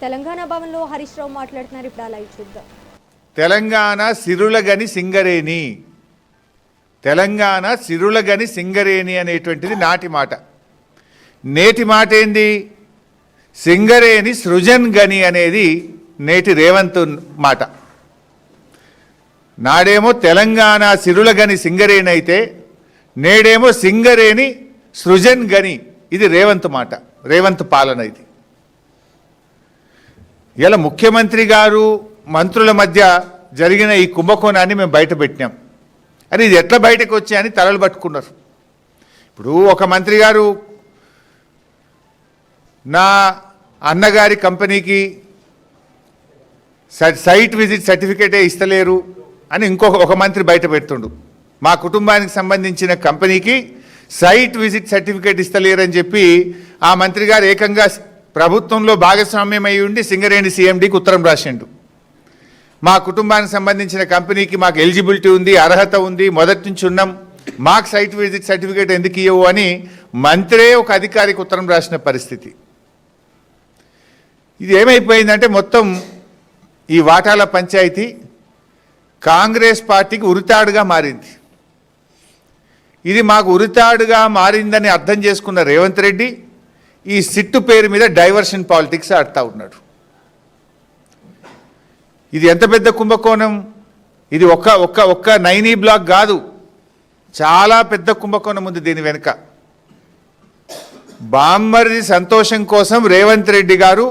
తెలంగాణ భవన్లో హరీష్ రావు మాట్లాడుతున్నారు. ఇప్పుడు అలా చూద్దాం. తెలంగాణ సిరులగని సింగరేణి. తెలంగాణ సిరులగని సింగరేణి అనేటువంటిది నాటి మాట. నేటి మాట ఏంది? సింగరేణి సృజన్ గని అనేది నేటి రేవంత్ మాట. నాడేమో తెలంగాణ సిరులగని సింగరేణి అయితే నేడేమో సింగరేణి సృజన్ గని. ఇది రేవంత్ మాట రేవంత్ పాలన ఇది. ఇలా ముఖ్యమంత్రి గారు మంత్రుల మధ్య జరిగిన ఈ కుంభకోణాన్ని మేము బయట పెట్టినాం. అని ఇది ఎట్లా బయటకు వచ్చాయని తలలు పట్టుకున్నారు. ఇప్పుడు ఒక మంత్రి గారు నా అన్నగారి కంపెనీకి స- సైట్ విజిట్ సర్టిఫికేటే ఇస్తలేరు అని ఇంకొక ఒక మంత్రి బయట పెడుతుండు. మా కుటుంబానికి సంబంధించిన కంపెనీకి సైట్ విజిట్ సర్టిఫికేట్ ఇస్తలేరని చెప్పి ఆ మంత్రి గారు ఏకంగా ప్రభుత్వంలో భాగస్వామ్యం అయి ఉండి సింగరేణి సీఎండీకి ఉత్తరం రాసిండు. మా కుటుంబానికి సంబంధించిన కంపెనీకి మాకు ఎలిజిబిలిటీ ఉంది అర్హత ఉంది మొదటి నుంచి ఉన్నాం. మాకు సైట్ విజిట్ సర్టిఫికేట్ ఎందుకు ఇవ్వవు అని మంత్రే ఒక అధికారికి ఉత్తరం రాసిన పరిస్థితి. ఇది ఏమైపోయిందంటే మొత్తం ఈ వాటాల పంచాయతీ కాంగ్రెస్ పార్టీకి ఉరితాడుగా మారింది. ఇది మాకు ఉరితాడుగా మారిందని అర్థం చేసుకున్న రేవంత్ రెడ్డి ఈ సిట్టు పేరు మీద డైవర్షన్ పాలిటిక్స్ ఆడుతూ ఉన్నాడు. ఇది ఎంత పెద్ద కుంభకోణం? ఇది ఒక్క ఒక్క ఒక్క నైనీ బ్లాక్ కాదు. చాలా పెద్ద కుంభకోణం ఉంది దీని వెనుక. బామ్మర్ది సంతోషం కోసం రేవంత్ రెడ్డి గారు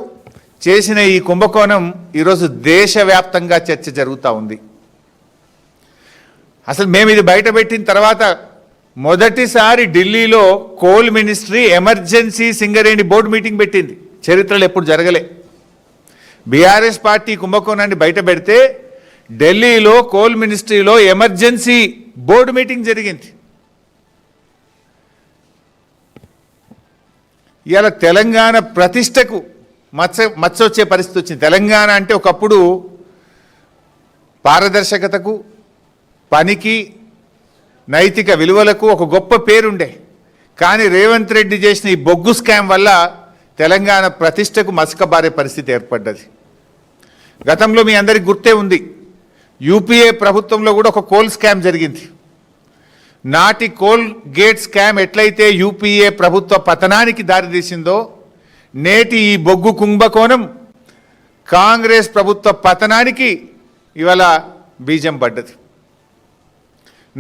చేసిన ఈ కుంభకోణం ఈరోజు దేశవ్యాప్తంగా చర్చ జరుగుతూ ఉంది. అసలు మేము ఇది బయట పెట్టిన తర్వాత మొదటిసారి ఢిల్లీలో coal ministry emergency Singareni board meeting పెట్టింది. చరిత్రలో ఎప్పుడు జరగలే. బీఆర్ఎస్ పార్టీ కుంభకోణాన్ని బయట పెడితే ఢిల్లీలో కోల్ మినిస్ట్రీలో ఎమర్జెన్సీ బోర్డు మీటింగ్ జరిగింది. ఇలా తెలంగాణ ప్రతిష్టకు మచ్చ మచ్చ వచ్చే పరిస్థితి వచ్చింది. తెలంగాణ అంటే ఒకప్పుడు పారదర్శకతకు పనికి నైతిక విలువలకు ఒక గొప్ప పేరుండే. కానీ రేవంత్ రెడ్డి చేసిన ఈ బొగ్గు స్కామ్ వల్ల తెలంగాణ ప్రతిష్టకు మసకబారే పరిస్థితి ఏర్పడ్డది. గతంలో మీ అందరికి గుర్తే ఉంది. యూపీఏ ప్రభుత్వంలో కూడా ఒక కోల్ స్కామ్ జరిగింది. నాటి కోల్ గేట్ స్కామ్ ఎట్లయితే యూపీఏ ప్రభుత్వ పతనానికి దారితీసిందో నేటి ఈ బొగ్గు కుంభకోణం కాంగ్రెస్ ప్రభుత్వ పతనానికి ఇవాళ బీజం పడ్డది.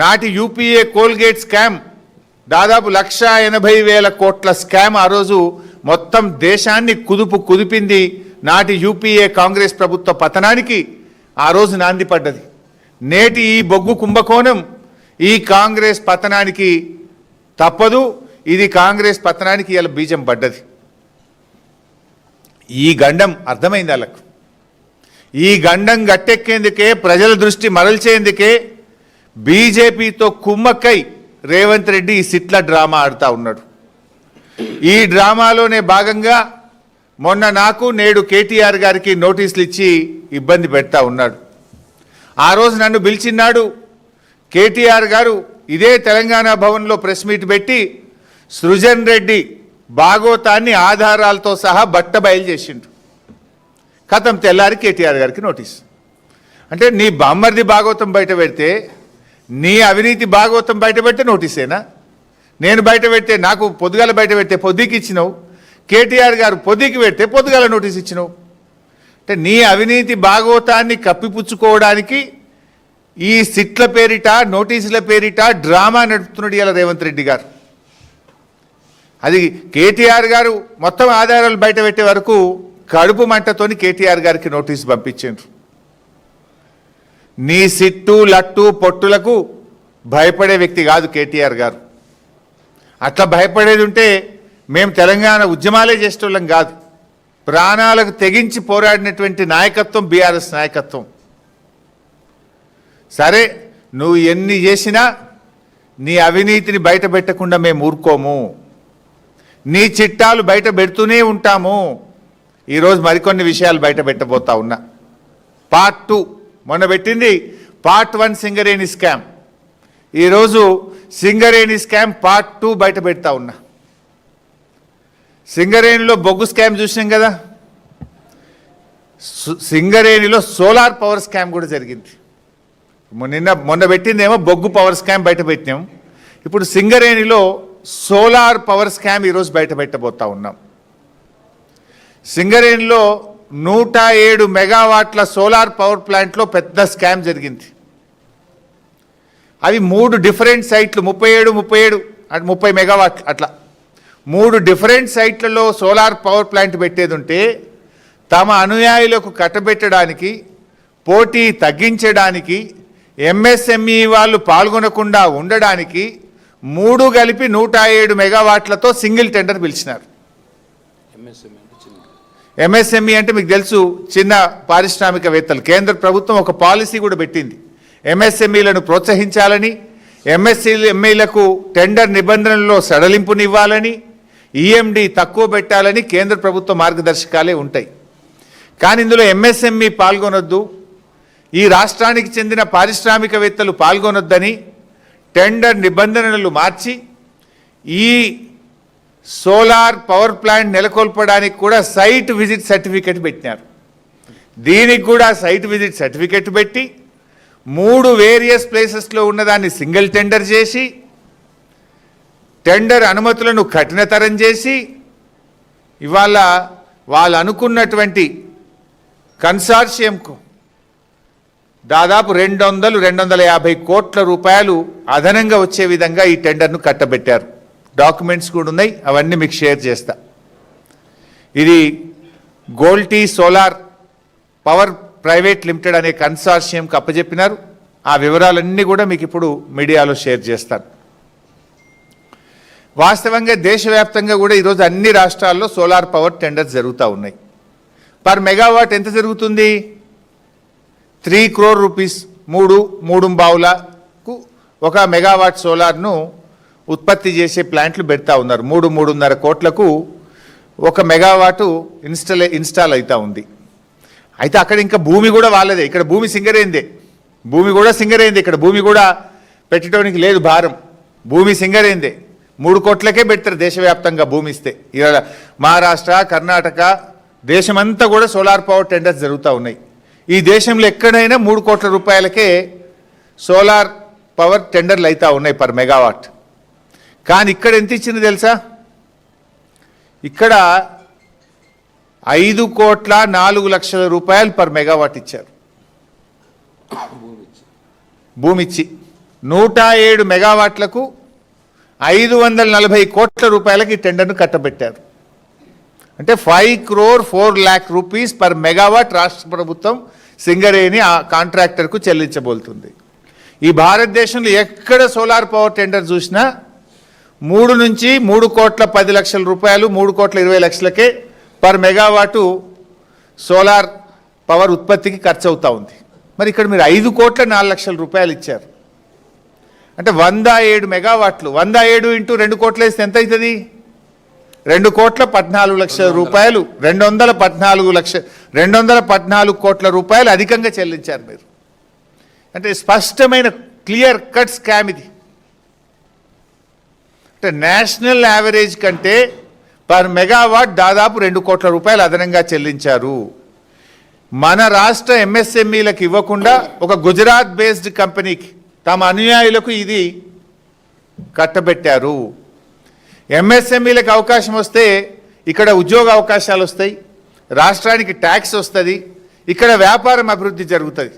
నాటి యూపీఏ కోల్గేట్ స్కామ్ దాదాపు లక్ష ఎనభై వేల కోట్ల స్కామ్ ఆ రోజు మొత్తం దేశాన్ని కుదుపు కుదిపింది నాటి యూపీఏ కాంగ్రెస్ ప్రభుత్వ పతనానికి. ఆ రోజు నాంది పడ్డది. నేటి ఈ బొగ్గు కుంభకోణం ఈ కాంగ్రెస్ పతనానికి తప్పదు ఇది కాంగ్రెస్ పతనానికి ఇలా బీజం పడ్డది. ఈ గండం అర్థమైంది వాళ్ళకు. ఈ గండం గట్టెక్కేందుకే ప్రజల దృష్టి మరల్చేందుకే బీజేపీతో కుమ్మక్కై రేవంత్ రెడ్డి ఈ సిట్ల డ్రామా ఆడుతూ ఉన్నాడు. ఈ డ్రామాలోనే భాగంగా మొన్న నాకు నేడు కేటీఆర్ గారికి నోటీసులు ఇచ్చి ఇబ్బంది పెడతా ఉన్నాడు. ఆ రోజు నన్ను పిలిచిన్నాడు. కేటీఆర్ గారు ఇదే తెలంగాణ భవన్లో ప్రెస్ మీట్ పెట్టి సృజన్ రెడ్డి భాగోతాన్ని ఆధారాలతో సహా బట్ట బయలు చేసిండు. కథం తెల్లారి కేటీఆర్ గారికి నోటీస్. అంటే నీ బామ్మర్ది భాగవతం బయట పెడితే నీ అవినీతి భాగవతం బయటపెట్టే నోటీసేనా? నేను బయట నాకు పొద్దుగాల బయట పొద్దుకి ఇచ్చినావు. కేటీఆర్ గారు పొద్దుకి పెడితే పొద్దుగాల నోటీస్ ఇచ్చినావు. అంటే నీ అవినీతి భాగవతాన్ని కప్పిపుచ్చుకోవడానికి ఈ సిట్ల పేరిట నోటీసుల పేరిట డ్రామా నడుపుతున్నాడు ఇలా రేవంత్ రెడ్డి గారు. అది కేటీఆర్ గారు మొత్తం ఆధారాలు బయట పెట్టే వరకు కడుపు మంటతోని కేటీఆర్ గారికి నోటీస్ పంపించారు నీ సిట్టు లట్టు పొట్టులకు భయపడే వ్యక్తి కాదు కేటీఆర్ గారు. అట్లా భయపడేది ఉంటే మేము తెలంగాణ ఉద్యమాలే చేసేటోళ్ళం కాదు. ప్రాణాలకు తెగించి పోరాడినటువంటి నాయకత్వం బీఆర్ఎస్ నాయకత్వం. సరే నువ్వు ఎన్ని చేసినా నీ అవినీతిని బయట పెట్టకుండా మేము ఊరుకోము. నీ చిట్టాలు బయట పెడుతూనే ఉంటాము. ఈరోజు మరికొన్ని విషయాలు బయట పెట్టబోతా ఉన్నా. Part two. మొన్న పెట్టింది పార్ట్ వన్ సింగరేణి స్కామ్. ఈరోజు సింగరేణి స్కామ్ పార్ట్ టూ బయట పెడతా ఉన్నా. సింగరేణిలో బొగ్గు స్కామ్ చూసినాం కదా? సింగరేణిలో సోలార్ పవర్ స్కామ్ కూడా జరిగింది. నిన్న మొన్న పెట్టిందేమో బొగ్గు పవర్ స్కామ్ బయట పెట్టినాం. ఇప్పుడు సింగరేణిలో సోలార్ పవర్ స్కామ్ ఈరోజు బయట పెట్టబోతా ఉన్నాం. సింగరేణిలో నూట ఏడు మెగావాట్ల సోలార్ పవర్ ప్లాంట్లో పెద్ద స్కామ్ జరిగింది. అవి మూడు డిఫరెంట్ సైట్లు ముప్పై ఏడు ముప్పై ఏడు అంటే ముప్పై మెగావాట్ అట్లా. మూడు డిఫరెంట్ సైట్లలో సోలార్ పవర్ ప్లాంట్ పెట్టేది ఉంటే తమ అనుయాయులకు కట్టబెట్టడానికి పోటీ తగ్గించడానికి ఎంఎస్ఎంఈ వాళ్ళు పాల్గొనకుండా ఉండడానికి మూడు కలిపి నూట ఏడు మెగావాట్లతో సింగిల్ టెండర్ పిలిచినారు. ఎంఎస్ఎంఈ. ఎంఎస్ఎంఈ అంటే మీకు తెలుసు చిన్న పారిశ్రామికవేత్తలు. కేంద్ర ప్రభుత్వం ఒక పాలసీ కూడా పెట్టింది. ఎంఎస్ఎంఈలను ప్రోత్సహించాలని ఎంఎస్సీ ఎంఈలకు టెండర్ నిబంధనల్లో సడలింపునివ్వాలని ఈఎండి తక్కువ పెట్టాలని కేంద్ర ప్రభుత్వ మార్గదర్శకాలే ఉంటాయి. కానీ ఇందులో ఎంఎస్ఎంఈ పాల్గొనొద్దు. ఈ రాష్ట్రానికి చెందిన పారిశ్రామికవేత్తలు పాల్గొనొద్దని టెండర్ నిబంధనలు మార్చి ఈ సోలార్ పవర్ ప్లాంట్ నెలకొల్పడానికి కూడా సైట్ విజిట్ సర్టిఫికెట్ పెట్టినారు. దీనికి కూడా సైట్ విజిట్ సర్టిఫికెట్ పెట్టి మూడు వేరియస్ ప్లేసెస్లో ఉన్నదాన్ని సింగిల్ టెండర్ చేసి టెండర్ అనుమతులను కఠినతరం చేసి ఇవాళ వాళ్ళు అనుకున్నటువంటి కన్సార్షియంకు దాదాపు రెండు వందలు రెండు వందల యాభై కోట్ల రూపాయలు అదనంగా వచ్చే విధంగా ఈ టెండర్ను కట్టబెట్టారు. డాక్యుమెంట్స్ కూడా ఉన్నాయి అవన్నీ మీకు షేర్ చేస్తా. ఇది గోల్టీ సోలార్ పవర్ ప్రైవేట్ లిమిటెడ్ అనే కన్సార్షియంకి అప్పజెప్పినారు. ఆ వివరాలన్నీ కూడా మీకు ఇప్పుడు మీడియాలో షేర్ చేస్తాను. వాస్తవంగా దేశవ్యాప్తంగా కూడా ఈరోజు అన్ని రాష్ట్రాల్లో సోలార్ పవర్ టెండర్స్ జరుగుతూ ఉన్నాయి. పర్ మెగావాట్ ఎంత జరుగుతుంది? త్రీ క్రోర్ రూపీస్ మూడు మూడు బావులకు ఒక మెగావాట్ సోలార్ను ఉత్పత్తి చేసే ప్లాంట్లు పెడతా ఉన్నారు. మూడు మూడున్నర కోట్లకు ఒక మెగావాటు ఇన్స్టలే ఇన్స్టాల్ అవుతా ఉంది. అయితే అక్కడ ఇంకా భూమి కూడా వాళ్ళదే. ఇక్కడ భూమి సింగరైందే. భూమి కూడా సింగరైంది. ఇక్కడ భూమి కూడా పెట్టడానికి లేదు భారం. భూమి సింగరైందే. మూడు కోట్లకే పెడతారు దేశవ్యాప్తంగా భూమి ఇస్తే. ఇవాళ మహారాష్ట్ర కర్ణాటక దేశమంతా కూడా సోలార్ పవర్ టెండర్స్ జరుగుతూ ఉన్నాయి. ఈ దేశంలో ఎక్కడైనా మూడు కోట్ల రూపాయలకే సోలార్ పవర్ టెండర్లు అవుతూ ఉన్నాయి పర్ మెగావాట్. కానీ ఇక్కడ ఎంత ఇచ్చింది తెలుసా? ఇక్కడ ఐదు కోట్ల నాలుగు లక్షల రూపాయలు పర్ మెగావాట్ ఇచ్చారు. భూమి ఇచ్చి నూట ఏడు మెగావాట్లకు ఐదు వందల నలభై కోట్ల రూపాయలకి ఈ టెండర్ను కట్టబెట్టారు. అంటే five crore four lakh rupees per megawatt రాష్ట్ర ప్రభుత్వం సింగరేణి ఆ కాంట్రాక్టర్కు చెల్లించబోతుంది ఈ భారతదేశంలో ఎక్కడ సోలార్ పవర్ టెండర్ చూసినా మూడు నుంచి మూడు కోట్ల పది లక్షల రూపాయలు మూడు కోట్ల ఇరవై లక్షలకే పర్ మెగావాటు సోలార్ పవర్ ఉత్పత్తికి ఖర్చు అవుతా ఉంది. మరి ఇక్కడ మీరు ఐదు కోట్ల నాలుగు లక్షల రూపాయలు ఇచ్చారు. అంటే వంద ఏడు మెగావాట్లు వంద ఏడు ఇంటూ రెండు కోట్ల వేస్తే ఎంత అవుతుంది? రెండు కోట్ల పద్నాలుగు లక్షల రూపాయలు రెండు వందల పద్నాలుగు లక్ష రెండు వందల పద్నాలుగు కోట్ల రూపాయలు అధికంగా చెల్లించారు మీరు. అంటే స్పష్టమైన క్లియర్ కట్ స్కామ్ ఇది. నేషనల్ యావరేజ్ కంటే పర్ మెగావాట్ దాదాపు రెండు కోట్ల రూపాయలు అదనంగా చెల్లించారు. మన రాష్ట్ర ఎంఎస్ఎంఈలకు ఇవ్వకుండా ఒక గుజరాత్ బేస్డ్ కంపెనీకి తమ అనుయాయులకు ఇది కట్టబెట్టారు. ఎంఎస్ఎంఈలకు అవకాశం వస్తే ఇక్కడ ఉద్యోగ అవకాశాలు వస్తాయి రాష్ట్రానికి ట్యాక్స్ వస్తుంది ఇక్కడ వ్యాపారం అభివృద్ధి జరుగుతుంది.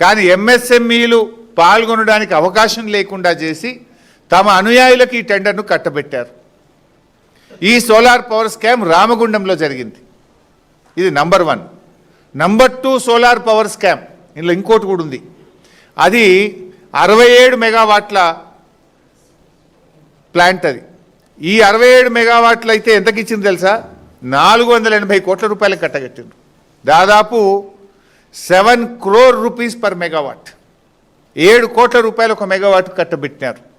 కానీ ఎంఎస్ఎంఈలు పాల్గొనడానికి అవకాశం లేకుండా చేసి తమ అనుయాయులకు ఈ టెండర్ను కట్టబెట్టారు. ఈ సోలార్ పవర్ స్కామ్ రామగుండంలో జరిగింది. ఇది number one. Number two solar power scam. ఇందులో ఇంకోటి కూడా ఉంది. అది అరవై ఏడు మెగావాట్ల ప్లాంట్ అది. ఈ అరవై ఏడు మెగావాట్లు అయితే ఎంతకి ఇచ్చింది తెలుసా? నాలుగు వందల ఎనభై కోట్ల రూపాయలు కట్టగట్టిండ్రు. దాదాపు seven crore rupees per megawatt. ఏడు కోట్ల రూపాయలు ఒక మెగావాట్ కట్టబెట్టినారు.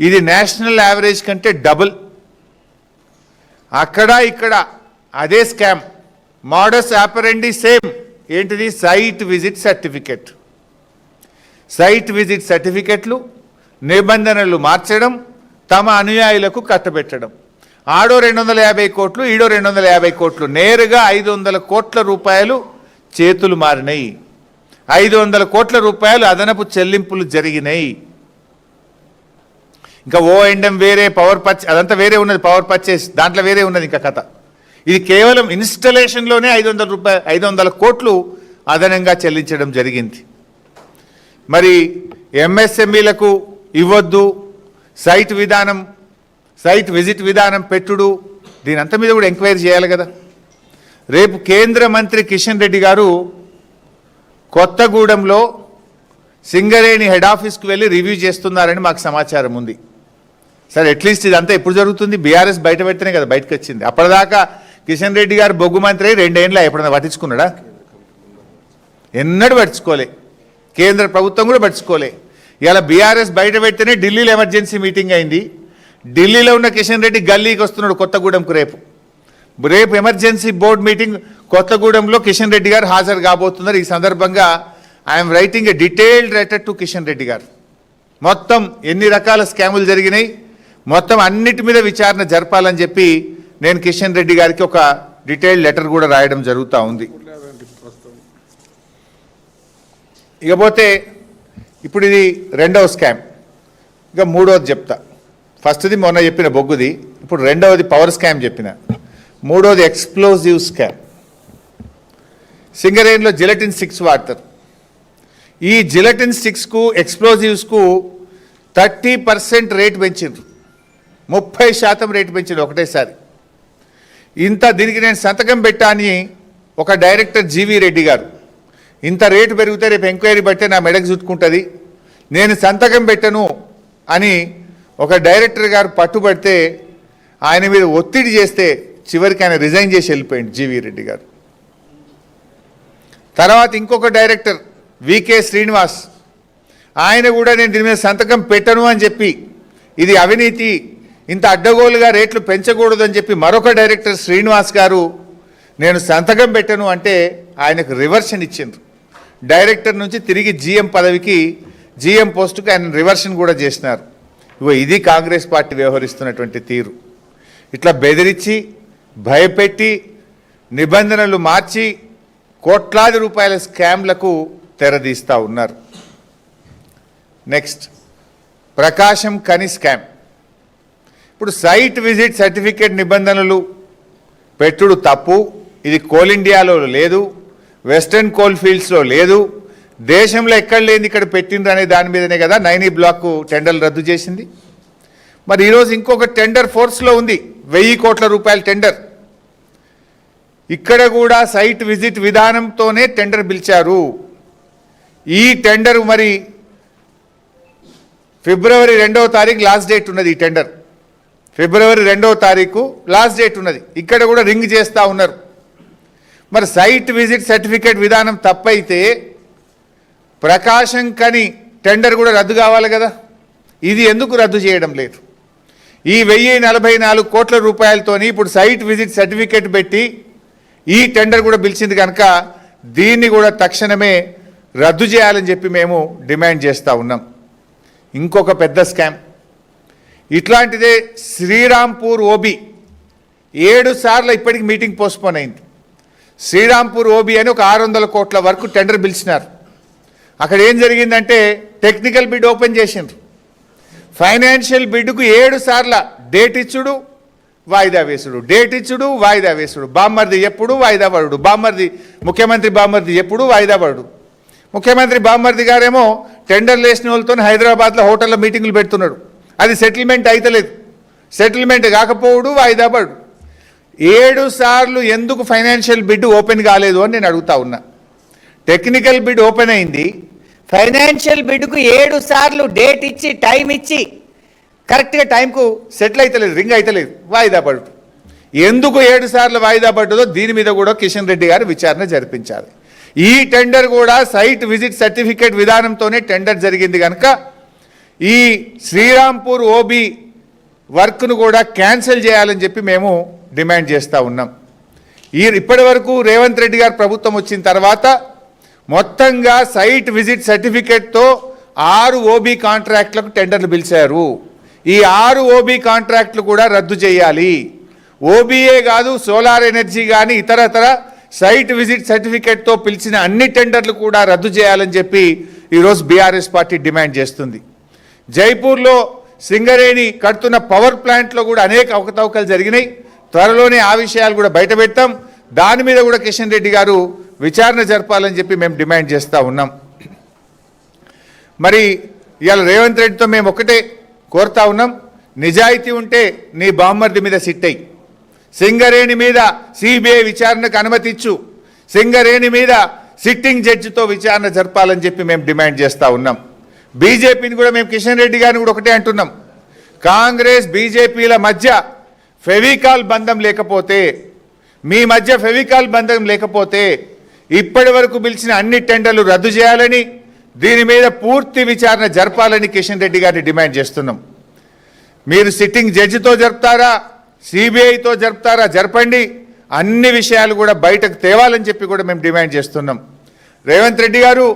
ఇది నేషనల్ యావరేజ్ కంటే డబుల్. అక్కడ ఇక్కడ అదే స్కామ్. Modus operandi same. ఏంటిది? Site visit certificate. Site visit సర్టిఫికెట్లు నిబంధనలు మార్చడం తమ అనుయాయులకు కట్టబెట్టడం. ఆడో రెండు వందల యాభై కోట్లు ఈడో రెండు వందల యాభై కోట్లు. నేరుగా ఐదు వందల కోట్ల రూపాయలు చేతులు మారినాయి. ఐదు వందల కోట్ల రూపాయలు అదనపు చెల్లింపులు జరిగినాయి. ఇంకా ఓ ఎండం వేరే పవర్ పర్చే అదంతా వేరే ఉన్నది పవర్ పర్చేస్ దాంట్లో వేరే ఉన్నది ఇంకా కథ. ఇది కేవలం ఇన్స్టలేషన్లోనే ఐదు వందల రూపాయ ఐదు వందల కోట్లు అదనంగా చెల్లించడం జరిగింది. మరి ఎంఎస్ఎంఈలకు ఇవ్వద్దు సైట్ విధానం సైట్ విజిట్ విధానం పెట్టుడు దీని అంత మీద కూడా ఎంక్వైరీ చేయాలి కదా. రేపు కేంద్ర మంత్రి కిషన్ రెడ్డి గారు కొత్తగూడెంలో సింగరేణి హెడ్ ఆఫీస్కి వెళ్ళి రివ్యూ చేస్తున్నారని మాకు సమాచారం ఉంది. సరే అట్లీస్ట్ ఇదంతా ఎప్పుడు జరుగుతుంది? బీఆర్ఎస్ బయట పెడితేనే కదా బయటకు వచ్చింది అప్పటిదాకా కిషన్ రెడ్డి గారు బొగ్గు మంత్రి రెండేళ్ళు ఎప్పుడన్నా ఎప్పుడైనా పట్టించుకున్నాడా? ఎన్నడూ పట్టించుకోలే. కేంద్ర ప్రభుత్వం కూడా పట్టించుకోలే. ఇలా బీఆర్ఎస్ బయట పెడితేనే ఢిల్లీలో ఎమర్జెన్సీ మీటింగ్ అయింది. ఢిల్లీలో ఉన్న కిషన్ రెడ్డి గల్లీకి వస్తున్నాడు కొత్తగూడెంకు రేపు. రేపు ఎమర్జెన్సీ బోర్డు మీటింగ్ కొత్తగూడెంలో కిషన్ రెడ్డి గారు హాజరు కాబోతున్నారు. ఈ సందర్భంగా I'm writing a detailed letter to Kishan Reddy garu. మొత్తం ఎన్ని రకాల స్కాములు జరిగినాయి? మొత్తం అన్నిటి మీద విచారణ జరపాలని చెప్పి నేను కిషన్ రెడ్డి గారికి ఒక డీటెయిల్డ్ లెటర్ కూడా రాయడం జరుగుతూ ఉంది. ఇకపోతే ఇప్పుడు ఇది రెండవ స్కామ్. ఇక మూడవది చెప్తా. ఫస్ట్ది మొన్న చెప్పిన బొగ్గుది ఇప్పుడు రెండవది పవర్ స్కామ్ చెప్పిన. మూడవది ఎక్స్ప్లోజివ్ స్కామ్. సింగరేన్లో జిలటిన్ సిక్స్ వాడతారు. ఈ జిలటిన్ స్టిక్స్కు ఎక్స్ప్లోజివ్స్కు థర్టీ పర్సెంట్ రేట్ పెంచిండ్రు. ముప్పై శాతం రేటు పెంచింది ఒకటేసారి. ఇంత దీనికి నేను సంతకం పెట్టా అని ఒక డైరెక్టర్ జీవి రెడ్డి గారు ఇంత రేటు పెరిగితే రేపు ఎంక్వైరీ పడితే నా మెడకు చుట్టుకుంటుంది నేను సంతకం పెట్టను అని ఒక డైరెక్టర్ గారు పట్టుబడితే ఆయన మీద ఒత్తిడి చేస్తే చివరికి ఆయన రిజైన్ చేసి వెళ్ళిపోయింది జీవి రెడ్డి గారు. తర్వాత ఇంకొక డైరెక్టర్ వికే శ్రీనివాస్ ఆయన కూడా నేను దీని మీద సంతకం పెట్టను అని చెప్పి ఇది అవినీతి ఇంత అడ్డగోలుగా రేట్లు పెంచకూడదు అని చెప్పి మరొక డైరెక్టర్ శ్రీనివాస్ గారు నేను సంతకం పెట్టను అంటే ఆయనకు రివర్షన్ ఇచ్చిండ్రు. డైరెక్టర్ నుంచి తిరిగి జీఎం పదవికి జీఎం పోస్టుకి ఆయన రివర్షన్ కూడా చేసినారు. ఇగో ఇది కాంగ్రెస్ పార్టీ వ్యవహరిస్తున్నటువంటి తీరు. ఇట్లా బెదిరించి భయపెట్టి నిబంధనలు మార్చి కోట్లాది రూపాయల స్కామ్లకు తెరదీస్తూ ఉన్నారు. నెక్స్ట్ ప్రకాశం కని స్కామ్. ఇప్పుడు సైట్ విజిట్ సర్టిఫికేట్ నిబంధనలు పెట్టుడు తప్పు ఇది కోల్ ఇండియాలో లేదు వెస్టర్న్ కోల్ ఫీల్డ్స్లో లేదు దేశంలో ఎక్కడ లేని ఇక్కడ పెట్టిండ్రు అనే దాని మీదనే కదా నైనీ బ్లాక్ టెండర్లు రద్దు చేసింది. మరి ఈరోజు ఇంకొక టెండర్ ఫోర్స్లో ఉంది వెయ్యి కోట్ల రూపాయల టెండర్. ఇక్కడ కూడా సైట్ విజిట్ విధానంతోనే టెండర్ పిలిచారు. ఈ టెండర్ మరి ఫిబ్రవరి రెండవ తారీఖు లాస్ట్ డేట్ ఉన్నది ఈ టెండర్. ఫిబ్రవరి రెండవ తారీఖు లాస్ట్ డేట్ ఉన్నది. ఇక్కడ కూడా రింగ్ చేస్తూ ఉన్నారు. మరి సైట్ విజిట్ సర్టిఫికేట్ విధానం తప్పైతే ప్రకాశం కని టెండర్ కూడా రద్దు కావాలి కదా. ఇది ఎందుకు రద్దు చేయడం లేదు? ఈ వెయ్యి నలభై నాలుగు కోట్ల రూపాయలతోని ఇప్పుడు సైట్ విజిట్ సర్టిఫికేట్ పెట్టి ఈ టెండర్ కూడా పిలిచింది కనుక దీన్ని కూడా తక్షణమే రద్దు చేయాలని చెప్పి మేము డిమాండ్ చేస్తూ ఉన్నాం. ఇంకొక పెద్ద స్కామ్. ఇట్లాంటిదే శ్రీరాంపూర్ ఓబీ. ఏడు సార్లు ఇప్పటికి మీటింగ్ పోస్ట్పోన్ అయింది. శ్రీరాంపూర్ ఓబీ అని ఒక ఆరు వందల కోట్ల వరకు టెండర్ పిలిచినారు. అక్కడ ఏం జరిగిందంటే టెక్నికల్ బిడ్ ఓపెన్ చేసిండ్రు. ఫైనాన్షియల్ బిడ్కు ఏడు సార్ల డేట్ ఇచ్చుడు వాయిదా వేసుడు. డేట్ ఇచ్చుడు వాయిదా వేసుడు. బామ్మర్ది ఎప్పుడు వాయిదా పడుడు. బామ్మర్ది ముఖ్యమంత్రి బామ్మర్ది ఎప్పుడు వాయిదా పడుడు. ముఖ్యమంత్రి బామ్మర్ది గారేమో టెండర్ లేసిన వాళ్ళతో హైదరాబాద్లో హోటల్లో మీటింగులు పెడుతున్నాడు. అది సెటిల్మెంట్ అయితలేదు. సెటిల్మెంట్ కాకపోవుడు వాయిదా పడు ఏడు సార్లు ఎందుకు ఫైనాన్షియల్ బిడ్ ఓపెన్ కాలేదు అని నేను అడుగుతా ఉన్నా. టెక్నికల్ బిడ్ ఓపెన్ అయింది. ఫైనాన్షియల్ బిడ్కు ఏడు సార్లు డేట్ ఇచ్చి టైం ఇచ్చి కరెక్ట్గా టైంకు సెటిల్ అయితలేదు రింగ్ అయితలేదు వాయిదా పడు ఎందుకు ఏడు సార్లు వాయిదా పడ్డదో దీని మీద కూడా కిషన్ రెడ్డి గారు విచారణ జరిపించాలి. ఈ టెండర్ కూడా సైట్ విజిట్ సర్టిఫికేట్ విధానంతోనే టెండర్ జరిగింది కనుక ఈ శ్రీరాంపూర్ ఓబీ వర్క్ను కూడా క్యాన్సిల్ చేయాలని చెప్పి మేము డిమాండ్ చేస్తూ ఉన్నాం. ఈ ఇప్పటి వరకు రేవంత్ రెడ్డి గారు ప్రభుత్వం వచ్చిన తర్వాత మొత్తంగా సైట్ విజిట్ సర్టిఫికేట్తో ఆరు ఓబీ కాంట్రాక్ట్లకు టెండర్లు పిలిచారు. ఈ ఆరు ఓబీ కాంట్రాక్ట్లు కూడా రద్దు చేయాలి. ఓబీఏ కాదు సోలార్ ఎనర్జీ కానీ ఇతరతర సైట్ విజిట్ సర్టిఫికేట్తో పిలిచిన అన్ని టెండర్లు కూడా రద్దు చేయాలని చెప్పి ఈరోజు బీఆర్ఎస్ పార్టీ డిమాండ్ చేస్తుంది. జైపూర్లో సింగరేణి కడుతున్న పవర్ ప్లాంట్లో కూడా అనేక అవకతవకలు జరిగినాయి. త్వరలోనే ఆ విషయాలు కూడా బయట దాని మీద కూడా కిషన్ రెడ్డి గారు విచారణ జరపాలని చెప్పి మేము డిమాండ్ చేస్తూ ఉన్నాం. మరి ఇవాళ రేవంత్ రెడ్డితో మేము ఒకటే కోరుతా ఉన్నాం. నిజాయితీ ఉంటే నీ బామ్మర్ది మీద సిట్టయి సింగరేణి మీద సిబిఐ విచారణకు అనుమతిచ్చు. సింగరేణి మీద సిట్టింగ్ జడ్జితో విచారణ జరపాలని చెప్పి మేము డిమాండ్ చేస్తూ ఉన్నాం. బీజేపీని కూడా మేము కిషన్ రెడ్డి గారిని కూడా ఒకటే అంటున్నాం. కాంగ్రెస్ బీజేపీల మధ్య ఫెవికాల్ బంధం లేకపోతే మీ మధ్య ఫెవికాల్ బంధం లేకపోతే ఇప్పటి వరకు పిలిచిన అన్ని టెండర్లు రద్దు చేయాలని దీని మీద పూర్తి విచారణ జరపాలని కిషన్ రెడ్డి గారిని డిమాండ్ చేస్తున్నాం. మీరు సిట్టింగ్ జడ్జితో జరుపుతారా సిబిఐతో జరుపుతారా జరపండి. అన్ని విషయాలు కూడా బయటకు తేవాలని చెప్పి కూడా మేము డిమాండ్ చేస్తున్నాం. రేవంత్ రెడ్డి గారు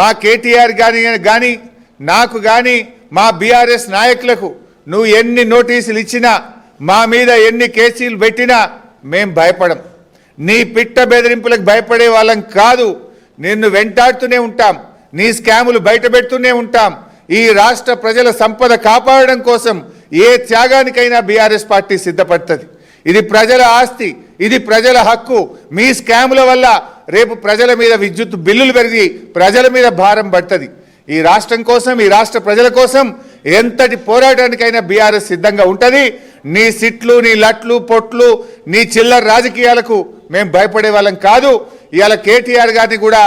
మా కేటీఆర్ గారి కానీ నాకు కానీ మా బీఆర్ఎస్ నాయకులకు నువ్వు ఎన్ని నోటీసులు ఇచ్చినా మా మీద ఎన్ని కేసులు పెట్టినా మేం భయపడం. నీ పిట్ట బెదిరింపులకు భయపడే వాళ్ళం కాదు. నిన్ను వెంటాడుతూనే ఉంటాం. నీ స్కాములు బయట పెడుతూనే ఉంటాం. ఈ రాష్ట్ర ప్రజల సంపద కాపాడడం కోసం ఏ త్యాగానికైనా బీఆర్ఎస్ పార్టీ సిద్ధపడుతుంది. ఇది ప్రజల ఆస్తి ఇది ప్రజల హక్కు. మీ స్కాముల వల్ల రేపు ప్రజల మీద విద్యుత్ బిల్లులు పెరిగి ప్రజల మీద భారం పడుతుంది. ఈ రాష్ట్రం కోసం ఈ రాష్ట్ర ప్రజల కోసం ఎంతటి పోరాటానికైనా బీఆర్ఎస్ సిద్ధంగా ఉంటుంది. నీ సిట్లు నీ లట్లు పొట్లు నీ చిల్లర రాజకీయాలకు మేము భయపడే వాళ్ళం కాదు. ఇవాళ కేటీఆర్ గారిని కూడా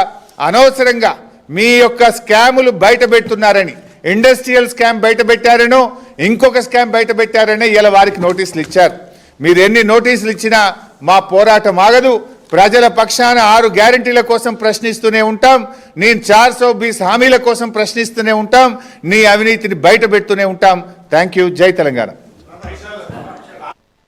అనవసరంగా మీ యొక్క స్కాములు బయట పెడుతున్నారని ఇండస్ట్రియల్ స్కామ్ బయట పెట్టారనో ఇంకొక స్కామ్ బయట పెట్టారనే ఇలా వారికి నోటీసులు ఇచ్చారు. మీరు ఎన్ని నోటీసులు ఇచ్చినా మా పోరాటం ఆగదు. ప్రజల పక్షాన ఆరు గ్యారంటీల కోసం ప్రశ్నిస్తూనే ఉంటాం. నేను చార్ సో బీస్ హామీల కోసం ప్రశ్నిస్తూనే ఉంటాం. నీ అవినీతిని బయట పెడుతూనే ఉంటాం. Thank you. జై తెలంగాణ.